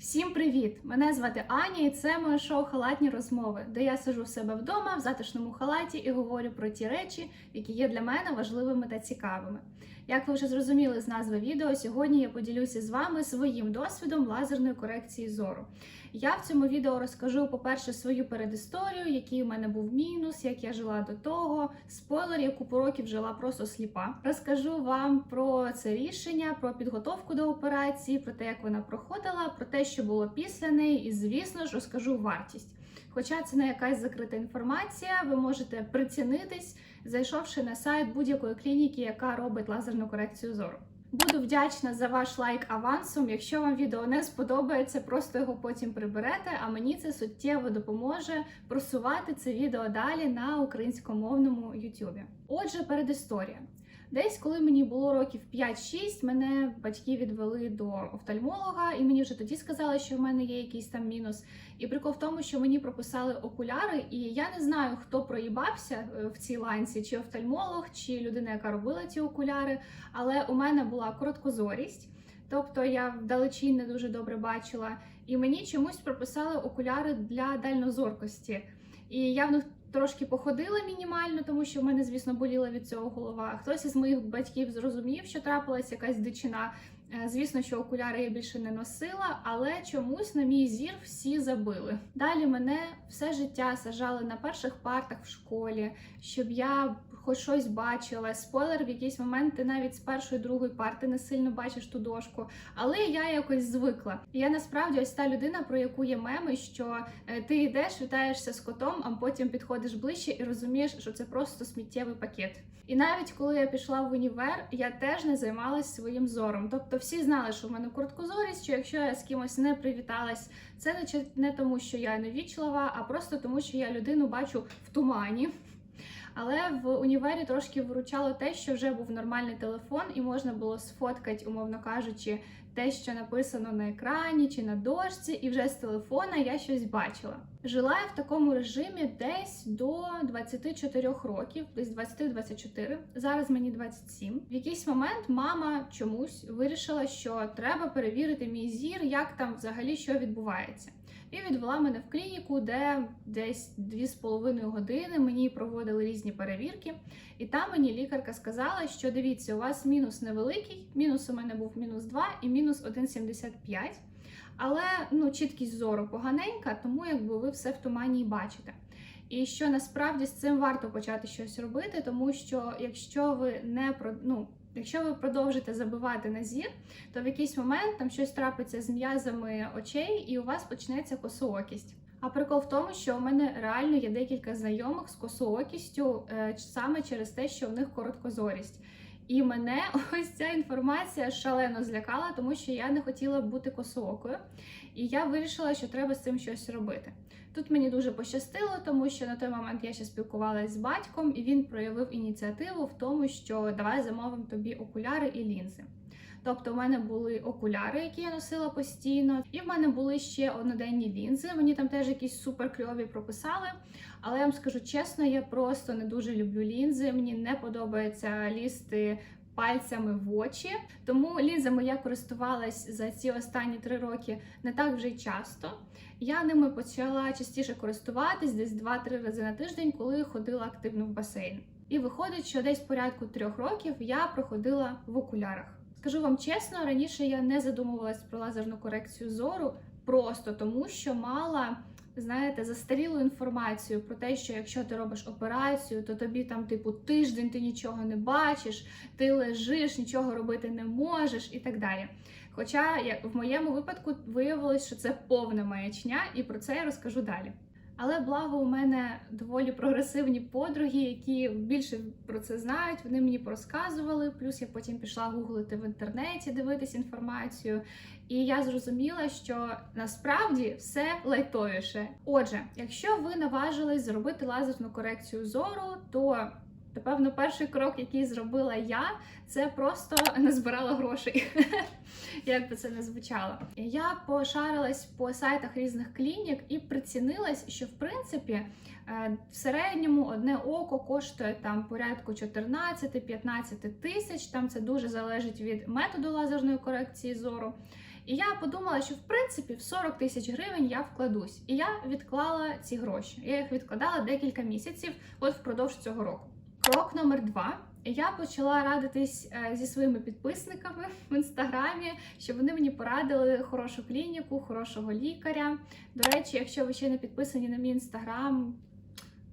Всім привіт! Мене звати Аня, і це моє шоу Халатні розмови, де я сижу в себе вдома в затишному халаті і говорю про ті речі, які є для мене важливими та цікавими. Як ви вже зрозуміли з назви відео, сьогодні я поділюся з вами своїм досвідом лазерної корекції зору. Я в цьому відео розкажу, по-перше, свою передісторію, який у мене був мінус, як я жила до того. Спойлер, я купу років жила просто сліпа. Розкажу вам про це рішення, про підготовку до операції, про те, як вона проходила, про те, що було після неї, і звісно ж розкажу вартість. Хоча це не якась закрита інформація, ви можете прицінитись, зайшовши на сайт будь-якої клініки, яка робить лазерну корекцію зору. Буду вдячна за ваш лайк авансом. Якщо вам відео не сподобається, просто його потім приберете, а мені це суттєво допоможе просувати це відео далі на українськомовному Ютубі. Отже, передісторія. Десь, коли мені було років 5-6, мене батьки відвели до офтальмолога, і мені вже тоді сказали, що в мене є якийсь там мінус. І прикол в тому, що мені прописали окуляри, і я не знаю, хто проїбався е, в цій ланці, чи офтальмолог, чи людина, яка робила ці окуляри. Але у мене була короткозорість, тобто я вдалечінь не дуже добре бачила, і мені чомусь прописали окуляри для дальнозоркості. І я в них трошки походила мінімально, тому що в мене, звісно, боліла від цього голова. Хтось із моїх батьків зрозумів, що трапилась якась дичина. Е, Звісно, що окуляри я більше не носила, але чомусь на мій зір всі забили. Далі мене все життя сажали на перших партах в школі, щоб я хоч щось бачила. Спойлер, в якийсь момент ти навіть з першої другої парти не сильно бачиш ту дошку. Але я якось звикла. Я насправді ось та людина, про яку є меми, що е, ти йдеш, вітаєшся з котом, а потім підходиш ближче і розумієш, що це просто сміттєвий пакет. І навіть коли я пішла в універ, я теж не займалась своїм зором. Тобто всі знали, що в мене короткозорість, що якщо я з кимось не привіталась, це не, не тому, що я невічлива, а просто тому, що я людину бачу в тумані. Але в універі трошки виручало те, що вже був нормальний телефон, і можна було сфоткати, умовно кажучи, те, що написано на екрані чи на дошці, і вже з телефона я щось бачила. Жила я в такому режимі десь до 24 років, десь 20-24. Зараз мені 27. В якийсь момент мама чомусь вирішила, що треба перевірити мій зір, як там взагалі що відбувається. І відвела мене в клініку, де десь 2,5 години мені проводили різні перевірки. І там мені лікарка сказала, що дивіться, у вас мінус невеликий, мінус у мене був мінус 2 і мінус 1,75. Але ну, чіткість зору поганенька, тому якби ви все в тумані і бачите. І що насправді з цим варто почати щось робити, тому що якщо ви не ну, якщо ви продовжите забивати на зір, то в якийсь момент там щось трапиться з м'язами очей, і у вас почнеться косоокість. А прикол в тому, що у мене реально є декілька знайомих з косоокістю е, саме через те, що в них короткозорість. І мене ось ця інформація шалено злякала, тому що я не хотіла бути косоокою, і я вирішила, що треба з цим щось робити. Тут мені дуже пощастило, тому що на той момент я ще спілкувалася з батьком, і він проявив ініціативу в тому, що давай замовимо тобі окуляри і лінзи. Тобто, в мене були окуляри, які я носила постійно, і в мене були ще одноденні лінзи. Мені там теж якісь супер кльові прописали. Але я вам скажу чесно, я просто не дуже люблю лінзи. Мені не подобається лізти пальцями в очі. Тому лінзами я користувалась за ці останні три роки не так вже й часто. Я ними почала частіше користуватись десь 2-3 рази на тиждень, коли ходила активно в басейн. І виходить, що десь порядку трьох років я проходила в окулярах. Скажу вам чесно, раніше я не задумувалась про лазерну корекцію зору просто тому, що мала. Знаєте, застарілу інформацію про те, що якщо ти робиш операцію, то тобі там, типу, тиждень ти нічого не бачиш, ти лежиш, нічого робити не можеш і так далі. Хоча в моєму випадку виявилось, що це повна маячня, і про це я розкажу далі. Але благо у мене доволі прогресивні подруги, які більше про це знають. Вони мені порозказували. Плюс я потім пішла гуглити в інтернеті, дивитись інформацію. І я зрозуміла, що насправді все лайтовіше. Отже, якщо ви наважились зробити лазерну корекцію зору, то напевно перший крок, який зробила я, це просто не збирала грошей. Як би це не звучало. Я пошарилась по сайтах різних клінік і прицінилась, що в принципі е, в середньому одне око коштує там порядку 14-15 тисяч. Там це дуже залежить від методу лазерної корекції зору. І я подумала, що в принципі в 40 тисяч гривень я вкладусь. І я відклала ці гроші. Я їх відкладала декілька місяців, от впродовж цього року. Крок номер два. Я почала радитись е, зі своїми підписниками в інстаграмі, щоб вони мені порадили хорошу клініку, хорошого лікаря. До речі, якщо ви ще не підписані на мій інстаграм,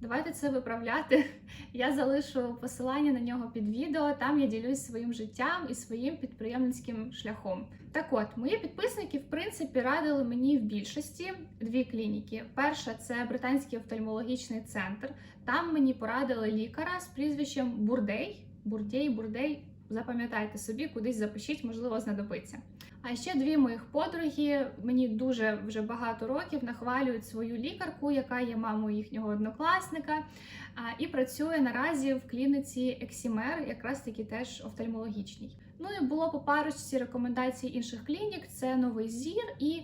давайте це виправляти. Я залишу посилання на нього під відео. Там я ділюсь своїм життям і своїм підприємницьким шляхом. Так от, мої підписники, в принципі, радили мені в більшості дві клініки. Перша це британський офтальмологічний центр. Там мені порадили лікаря з прізвищем Бурдей. Бурдей, Бурдей. Запам'ятайте собі, кудись запишіть, можливо, знадобиться. А ще дві моїх подруги мені дуже вже багато років нахвалюють свою лікарку, яка є мамою їхнього однокласника, і працює наразі в клініці Ексімер, якраз таки теж офтальмологічній. Ну і було по парочці рекомендацій інших клінік: це Новий Зір і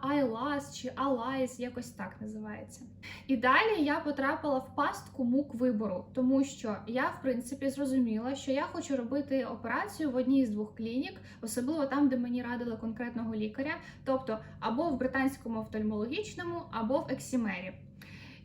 Айлас чи Алайс, якось так називається. І далі я потрапила в пастку мук вибору, тому що я, в принципі, зрозуміла, що я хочу робити операцію в одній з двох клінік, особливо там, де мені радили конкретного лікаря, тобто або в британському офтальмологічному, або в Ексімері.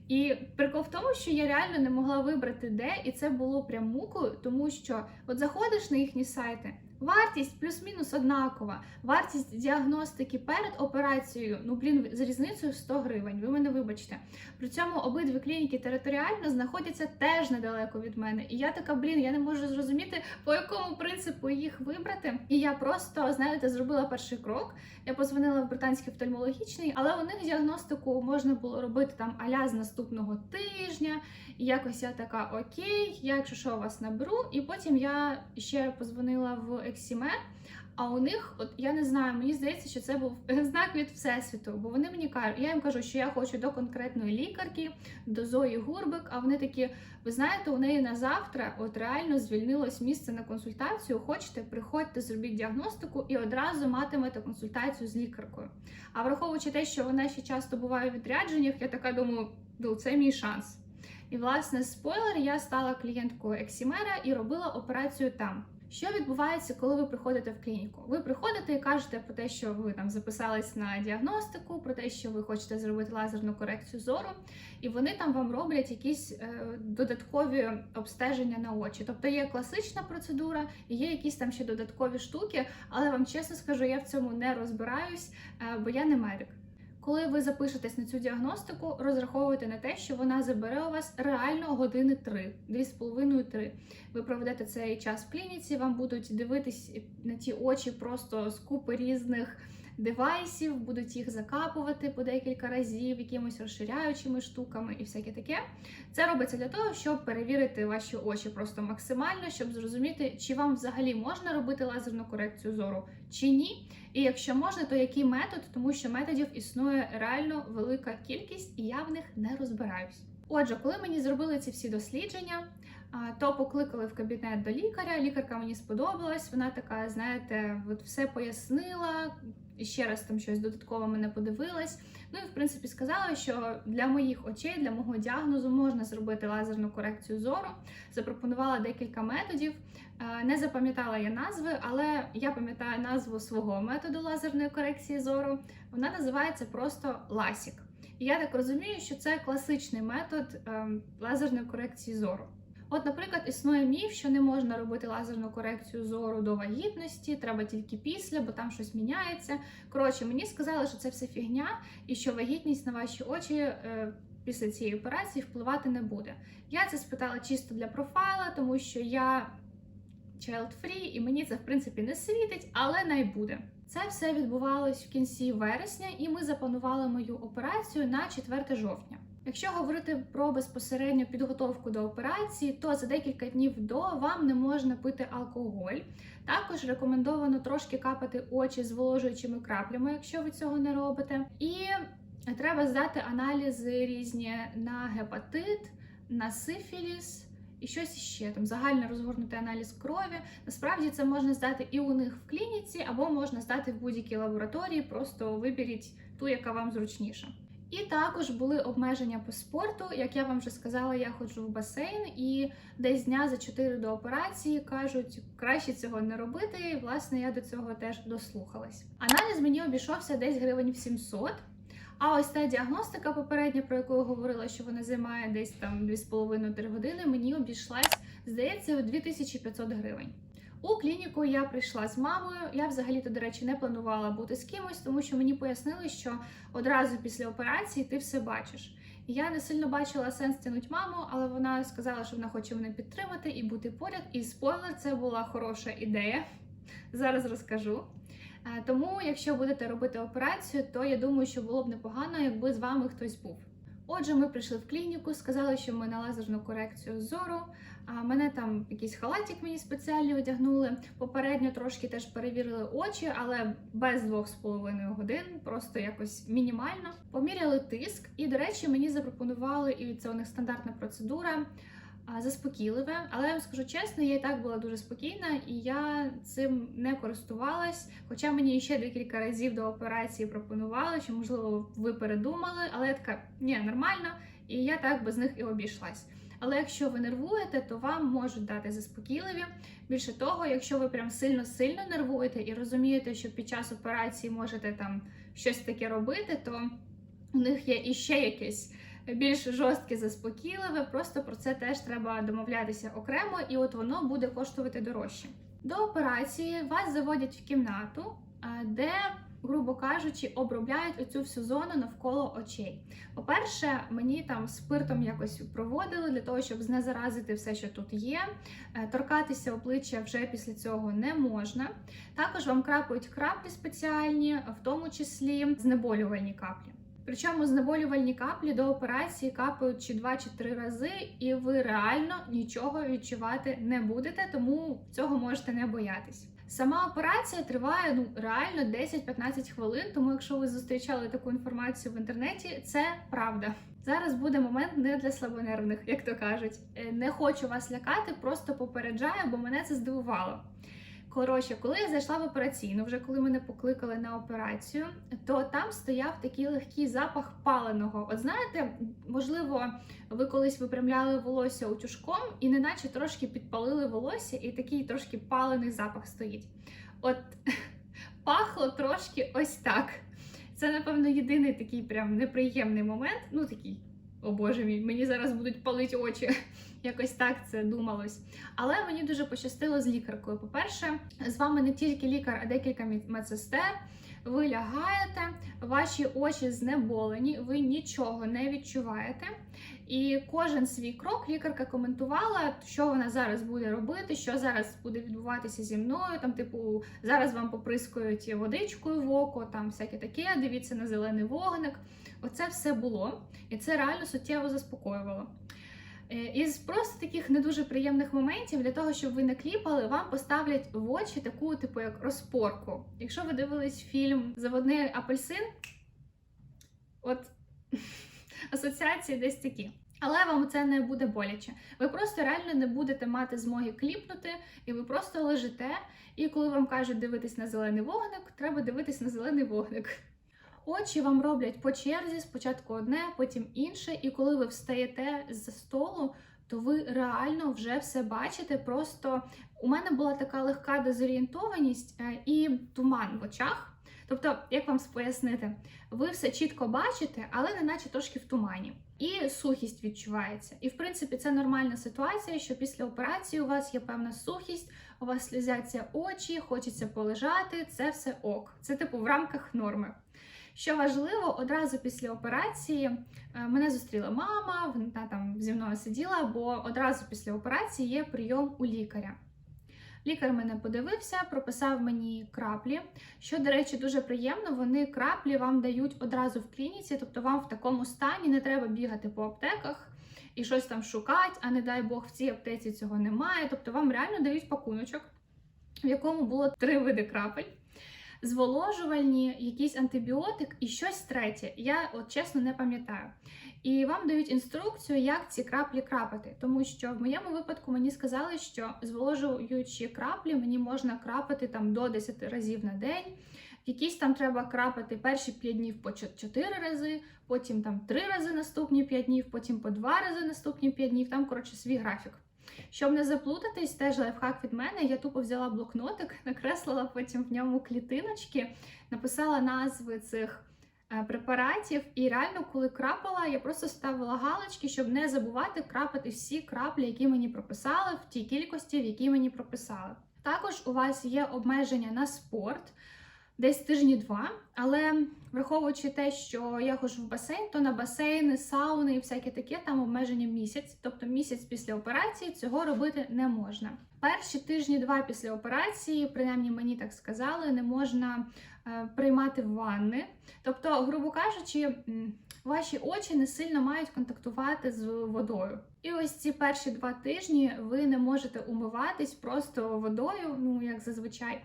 І прикол в тому, що я реально не могла вибрати де, і це було прям мукою, тому що от заходиш на їхні сайти. Вартість плюс-мінус однакова. Вартість діагностики перед операцією, ну блін, з різницею 100 гривень. Ви мене вибачте. При цьому обидві клініки територіально знаходяться теж недалеко від мене. І я така, блін, я не можу зрозуміти, по якому принципу їх вибрати. І я просто, знаєте, зробила перший крок. Я позвонила в британський офтальмологічний, але у них діагностику можна було робити там аля з наступного тижня. І якось я така окей, я якщо що вас наберу. І потім я ще позвонила в Ексімер. А у них, от я не знаю, мені здається, що це був знак від всесвіту, бо вони мені кажуть, я їм кажу, що я хочу до конкретної лікарки, до Зої Гурбик. А вони такі, ви знаєте, у неї на завтра от реально звільнилось місце на консультацію. Хочете, приходьте, зробіть діагностику і одразу матимете консультацію з лікаркою. А враховуючи те, що вона ще часто буває у відрядженнях, я така думаю, ну це мій шанс. І власне спойлер, я стала клієнткою Ексімера і робила операцію там. Що відбувається, коли ви приходите в клініку? Ви приходите і кажете про те, що ви там записались на діагностику, про те, що ви хочете зробити лазерну корекцію зору, і вони там вам роблять якісь е, додаткові обстеження на очі. Тобто є класична процедура, і є якісь там ще додаткові штуки, але вам чесно скажу, я в цьому не розбираюсь, е, бо я не медик. Коли ви запишетесь на цю діагностику, розраховуйте на те, що вона забере у вас реально години 3, 2,5-3. Ви проведете цей час в клініці, вам будуть дивитись на ті очі просто з купи різних девайсів, будуть їх закапувати по декілька разів, якимось розширяючими штуками і всяке таке. Це робиться для того, щоб перевірити ваші очі просто максимально, щоб зрозуміти, чи вам взагалі можна робити лазерну корекцію зору чи ні. І якщо можна, то який метод, тому що методів існує реально велика кількість, і я в них не розбираюсь. Отже, коли мені зробили ці всі дослідження, то покликали в кабінет до лікаря. Лікарка мені сподобалась. Вона така, знаєте, от все пояснила. І ще раз там щось додатково мене подивилась. Ну і в принципі сказала, що для моїх очей, для мого діагнозу можна зробити лазерну корекцію зору. Запропонувала декілька методів. Е, Не запам'ятала я назви, але я пам'ятаю назву свого методу лазерної корекції зору. Вона називається просто ласік. І я так розумію, що це класичний метод ем, лазерної корекції зору. От, наприклад, існує міф, що не можна робити лазерну корекцію зору до вагітності, треба тільки після, бо там щось міняється. Коротше, мені сказали, що це все фігня, і що вагітність на ваші очі е, після цієї операції впливати не буде. Я це спитала чисто для профайла, тому що я child-free, і мені це в принципі не світить, але най буде. Це все відбувалось в кінці вересня, і ми запланували мою операцію на 4 жовтня. Якщо говорити про безпосередню підготовку до операції, то за декілька днів до вам не можна пити алкоголь. Також рекомендовано трошки капати очі зволожуючими краплями, якщо ви цього не робите. І треба здати аналізи різні на гепатит, на сифіліс. І щось ще там загально розгорнутий аналіз крові. Насправді це можна здати і у них в клініці, або можна здати в будь-якій лабораторії. Просто виберіть ту, яка вам зручніша. І також були обмеження по спорту. Як я вам вже сказала, я ходжу в басейн, і десь дня за 4 до операції кажуть, краще цього не робити. І, власне, я до цього теж дослухалась. Аналіз мені обійшовся десь гривень в 700. А ось та діагностика попередня, про яку я говорила, що вона займає десь там 2,5-3 години, мені обійшлась, здається, у 2500 гривень. У клініку я прийшла з мамою. Я взагалі-то, до речі, не планувала бути з кимось, тому що мені пояснили, що одразу після операції ти все бачиш. Я не сильно бачила сенс тянуть маму, але вона сказала, що вона хоче мене підтримати і бути поряд. І спойлер, це була хороша ідея. Зараз розкажу. Е, Тому, якщо будете робити операцію, то я думаю, що було б непогано, якби з вами хтось був. Отже, ми прийшли в клініку, сказали, що ми на лазерну корекцію зору. А мене там якийсь халатик мені спеціальний одягнули. Попередньо трошки теж перевірили очі, але без двох з половиною годин, просто якось мінімально. Поміряли тиск, і, до речі, мені запропонували, і це у них стандартна процедура. Заспокійливе, але я вам скажу чесно, я і так була дуже спокійна, і я цим не користувалась. Хоча мені ще декілька разів до операції пропонували, що можливо ви передумали, але я така ні, нормально, і я так без них і обійшлась. Але якщо ви нервуєте, то вам можуть дати заспокійливі. Більше того, якщо ви прям сильно-сильно нервуєте і розумієте, що під час операції можете там щось таке робити, то у них є іще якесь більш жорстке заспокійливе. Просто про це теж треба домовлятися окремо, і от воно буде коштувати дорожче. До операції вас заводять в кімнату, де грубо кажучи, обробляють оцю всю зону навколо очей. По-перше, мені там спиртом якось проводили для того, щоб знезаразити все, що тут є. Е, Торкатися обличчя вже після цього не можна. Також вам крапають краплі спеціальні, в тому числі знеболювальні каплі. Причому знеболювальні каплі до операції капають чи два чи три рази, і ви реально нічого відчувати не будете, тому цього можете не боятись. Сама операція триває ну реально 10-15 хвилин. Тому, якщо ви зустрічали таку інформацію в інтернеті, це правда. Зараз буде момент не для слабонервних, як то кажуть. Е, Не хочу вас лякати, просто попереджаю, бо мене це здивувало. Коротше, коли я зайшла в операційну, вже коли мене покликали на операцію, то там стояв такий легкий запах паленого. От знаєте, можливо, ви колись випрямляли волосся утюжком і неначе трошки підпалили волосся, і такий трошки палений запах стоїть. От пахло трошки ось так. Це, напевно, єдиний такий прям неприємний момент. Ну такий, о боже мій, мені зараз будуть палити очі. Якось так це думалось. Але мені дуже пощастило з лікаркою. По-перше, з вами не тільки лікар, а декілька медсестер. Ви лягаєте, ваші очі знеболені, ви нічого не відчуваєте. І кожен свій крок лікарка коментувала, що вона зараз буде робити, що зараз буде відбуватися зі мною. Там, типу, зараз вам поприскують водичкою в око, там всяке таке. Дивіться на зелений вогник. Оце все було, і це реально суттєво заспокоювало. Е, Із просто таких не дуже приємних моментів для того, щоб ви не кліпали, вам поставлять в очі таку, типу, як розпорку. Якщо ви дивились фільм Заводний апельсин, от асоціації десь такі. Але вам це не буде боляче. Ви просто реально не будете мати змоги кліпнути, і ви просто лежите. І коли вам кажуть дивитись на зелений вогник, треба дивитись на зелений вогник. Очі вам роблять по черзі, спочатку одне, потім інше. І коли ви встаєте з столу, то ви реально вже все бачите. Просто у мене була така легка дезорієнтованість е, і туман в очах. Тобто, як вам пояснити, ви все чітко бачите, але неначе трошки в тумані. І сухість відчувається. І в принципі це нормальна ситуація, що після операції у вас є певна сухість, у вас слізяться очі, хочеться полежати. Це все ок. Це типу в рамках норми. Що важливо, одразу після операції е, мене зустріла мама, вона там зі мною сиділа, бо одразу після операції є прийом у лікаря. Лікар мене подивився, прописав мені краплі. Що, до речі, дуже приємно, вони краплі вам дають одразу в клініці, тобто вам в такому стані не треба бігати по аптеках і щось там шукати, а не дай Бог в цій аптеці цього немає. Тобто вам реально дають пакуночок, в якому було три види крапель. Зволожувальні, якийсь антибіотик і щось третє. Я от чесно не пам'ятаю. І вам дають інструкцію, як ці краплі крапати. Тому що в моєму випадку мені сказали, що зволожуючі краплі мені можна крапати там до 10 разів на день. Якісь там треба крапати перші 5 днів по 4 рази, потім там 3 рази наступні 5 днів, потім по 2 рази наступні 5 днів. Там, коротше, свій графік. Щоб не заплутатись, теж лайфхак від мене. Я тупо взяла блокнотик, накреслила потім в ньому клітиночки, написала назви цих е, препаратів. І реально, коли крапала, я просто ставила галочки, щоб не забувати крапати всі краплі, які мені прописали, в тій кількості, в якій мені прописали. Також у вас є обмеження на спорт. Десь тижні два, але враховуючи те, що я ходжу в басейн, то на басейни, сауни і всяке таке там обмеження місяць, тобто місяць після операції цього робити не можна. Перші тижні два після операції, принаймні мені так сказали, не можна е, приймати ванни. Тобто, грубо кажучи, ваші очі не сильно мають контактувати з водою. І ось ці перші два тижні ви не можете умиватись просто водою, ну як зазвичай.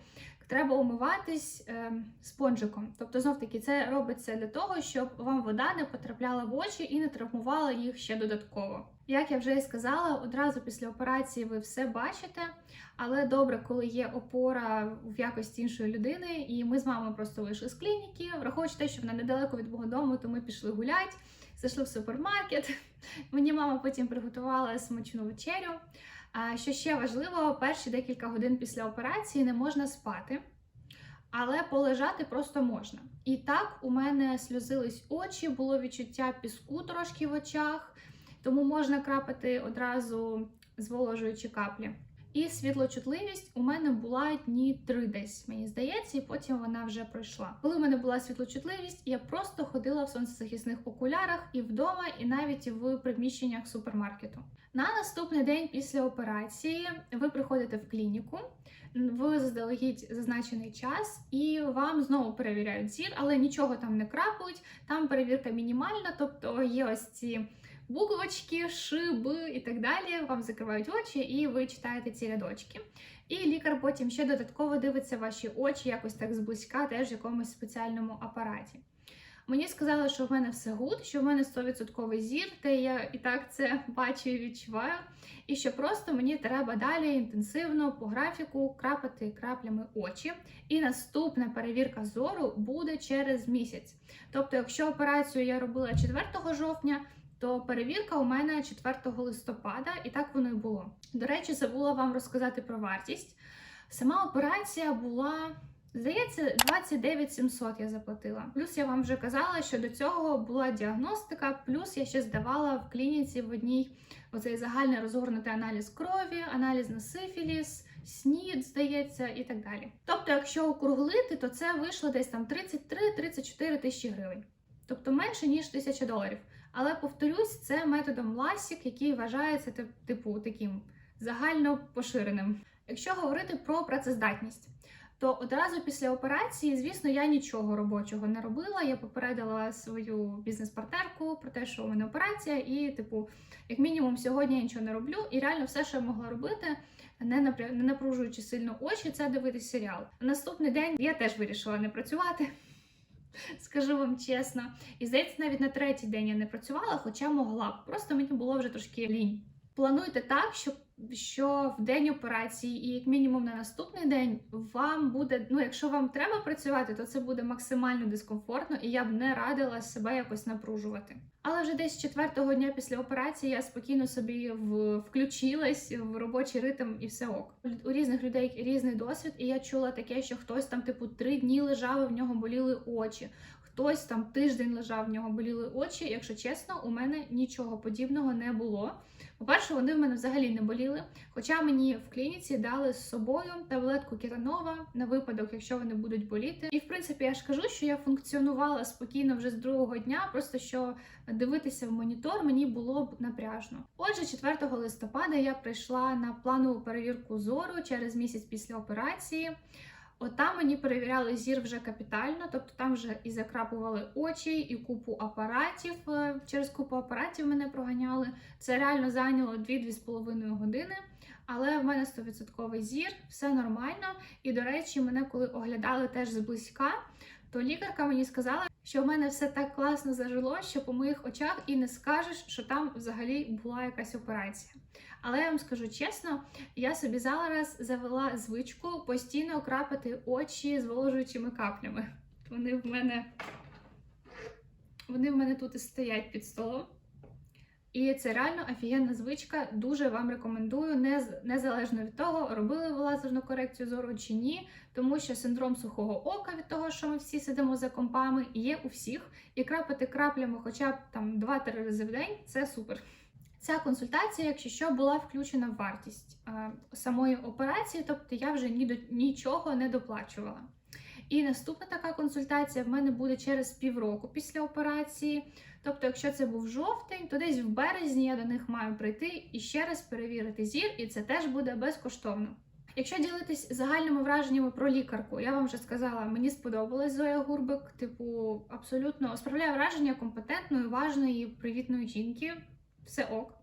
Треба умиватись е, спонжиком. Тобто, знов таки, це робиться для того, щоб вам вода не потрапляла в очі і не травмувала їх ще додатково. Як я вже і сказала, одразу після операції ви все бачите, але добре, коли є опора в якості іншої людини, і ми з мамою просто вийшли з клініки, враховуючи те, що вона недалеко від мого дому, то ми пішли гуляти, зайшли в супермаркет. Мені мама потім приготувала смачну вечерю. Що ще важливо, перші декілька годин після операції не можна спати, але полежати просто можна. І так у мене сльозились очі, було відчуття піску трошки в очах, тому можна крапати одразу зволожуючі каплі. І світлочутливість у мене була дні три десь, мені здається, і потім вона вже пройшла. Коли в мене була світлочутливість, я просто ходила в сонцезахисних окулярах і вдома, і навіть в приміщеннях супермаркету. На наступний день після операції ви приходите в клініку в заздалегідь зазначений час, і вам знову перевіряють зір, але нічого там не крапають. Там перевірка мінімальна, тобто є ось ці буквочки, шиби і так далі. Вам закривають очі, і ви читаєте ці рядочки. І лікар потім ще додатково дивиться ваші очі, якось так зблизька, теж в якомусь спеціальному апараті. Мені сказали, що в мене все гуд, що в мене 100% зір, та я і так це бачу і відчуваю. І що просто мені треба далі інтенсивно по графіку крапати краплями очі. І наступна перевірка зору буде через місяць. Тобто, якщо операцію я робила 4 жовтня, то перевірка у мене 4 листопада, і так воно і було. До речі, забула вам розказати про вартість. Сама операція була. Здається, 29 700 я заплатила. Плюс я вам вже казала, що до цього була діагностика, плюс я ще здавала в клініці в одній оцей загальний розгорнутий аналіз крові, аналіз на сифіліс, снід, здається, і так далі. Тобто, якщо округлити, то це вийшло десь там 33-34 тисячі гривень, тобто менше ніж 1000 доларів. Але повторюсь, це методом ласік, який вважається типу таким загально поширеним. Якщо говорити про працездатність то одразу після операції, звісно, я нічого робочого не робила. Я попередила свою бізнес-партнерку про те, що у мене операція, і, типу, як мінімум, сьогодні я нічого не роблю. І реально все, що я могла робити, не напружуючи сильно очі, це дивитися серіал. Наступний день я теж вирішила не працювати. Скажу вам чесно, і здається, навіть на третій день я не працювала, хоча могла б. Просто мені було вже трошки лінь. Плануйте так, щоб що в день операції, і як мінімум на наступний день вам буде, ну якщо вам треба працювати, то це буде максимально дискомфортно, і я б не радила себе якось напружувати. Але вже десь четвертого дня після операції я спокійно собі в, включилась в робочий ритм і все ок. У різних людей різний досвід, і я чула таке, що хтось там, типу, три дні лежав, і в нього боліли очі. Хтось там тиждень лежав, в нього боліли очі. Якщо чесно, у мене нічого подібного не було. По-перше, вони в мене взагалі не боліли. Хоча мені в клініці дали з собою таблетку кетанова на випадок, якщо вони будуть боліти. І в принципі, я ж кажу, що я функціонувала спокійно вже з другого дня, просто що дивитися в монітор мені було б напряжно. Отже, 4 листопада я прийшла на планову перевірку зору через місяць після операції. От там мені перевіряли зір вже капітально, тобто там вже і закрапували очі, і купу апаратів. е, Через купу апаратів мене проганяли. Це реально зайняло 2-2,5 години. Але в мене 100% зір, все нормально. І, до речі, мене коли оглядали теж зблизька, то лікарка мені сказала, що в мене все так класно зажило, що по моїх очах і не скажеш, що там взагалі була якась операція. Але я вам скажу чесно, я собі зараз завела звичку постійно крапати очі зволожуючими каплями. Вони в мене. Вони в мене тут і стоять під столом. І це реально офігенна звичка. Дуже вам рекомендую, не, незалежно від того, робили ви лазерну корекцію зору чи ні, тому що синдром сухого ока від того, що ми всі сидимо за компами, є у всіх. І крапати краплями хоча б там 2-3 рази в день це супер. Ця консультація, якщо що, була включена в вартість е, самої операції, тобто я вже ні до нічого не доплачувала. І наступна така консультація в мене буде через півроку після операції. Тобто, якщо це був жовтень, то десь в березні я до них маю прийти і ще раз перевірити зір, і це теж буде безкоштовно. Якщо ділитись загальними враженнями про лікарку, я вам вже сказала, мені сподобалась Зоя Гурбик. Типу, абсолютно справляє враження компетентної, важної, привітної жінки. Все ок.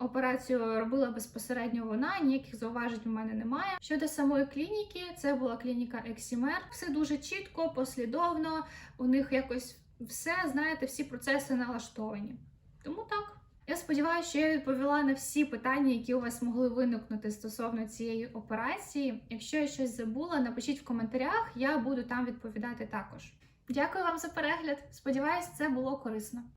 Операцію робила безпосередньо вона, ніяких зауважень у мене немає. Щодо самої клініки, це була клініка Ексімер. Все дуже чітко, послідовно. У них якось все, знаєте, всі процеси налаштовані. Тому так. Я сподіваюся, що я відповіла на всі питання, які у вас могли виникнути стосовно цієї операції. Якщо я щось забула, напишіть в коментарях, я буду там відповідати також. Дякую вам за перегляд. Сподіваюсь, це було корисно.